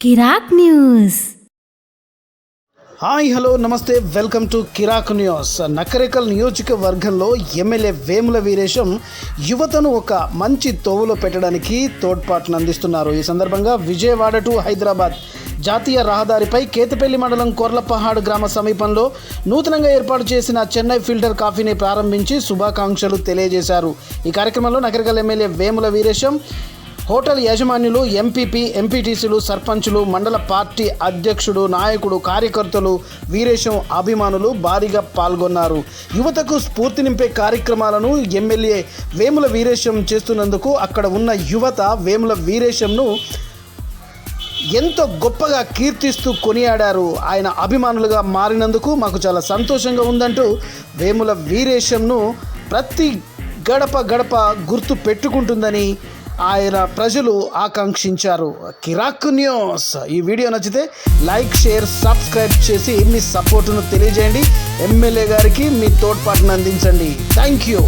కిరాక్ news. Hi hello నమస్తే welcome to Kirak news. Nakrekal నియోజకవర్గంలో MLA Vemula Veeresham యువతను ఒక మంచి తోవులో పెట్టడానికి తోడ్పాటును అందిస్తున్నారు. ఈ సందర్భంగా విజయవాడ టు హైదరాబాద్ జాతీయ రహదారిపై కేతపల్లి మండలం కొర్లపహాడ్ గ్రామ సమీపంలో నూతనంగా ఏర్పాటు చేసిన చెన్నై ఫిల్టర్ కాఫీని ప్రారంభించి శుభాకాంక్షలు తెలియజేశారు. ఈ కార్యక్రమంలో నకరికల్ ఎమ్మెల్యే వేముల వీరేశం హోటల్ యాజమాన్యులు ఎంపీపీ ఎంపీటీసీలు సర్పంచులు మండల పార్టీ అధ్యక్షుడు నాయకుడు కార్యకర్తలు వీరేశం అభిమానులు భారీగా పాల్గొన్నారు. యువతకు స్ఫూర్తి నింపే కార్యక్రమాలను ఎమ్మెల్యే వేముల వీరేశం చేస్తున్నందుకు అక్కడ ఉన్న యువత వేముల వీరేశంను ఎంతో గొప్పగా కీర్తిస్తూ కొనియాడారు. ఆయన అభిమానులుగా మారినందుకు మాకు చాలా సంతోషంగా ఉందంటూ వేముల వీరేశంను ప్రతి గడప గడప గుర్తు పెట్టుకుంటుందని ఆయన ప్రజలు ఆకాంక్షించారు. కిరాక్ న్యూస్. ఈ వీడియో నచ్చితే లైక్ షేర్ సబ్స్క్రైబ్ చేసి మీ సపోర్టును తెలియజేయండి. ఎమ్మెల్యే గారికి మీ తోడ్పాటును అందించండి. Thank you.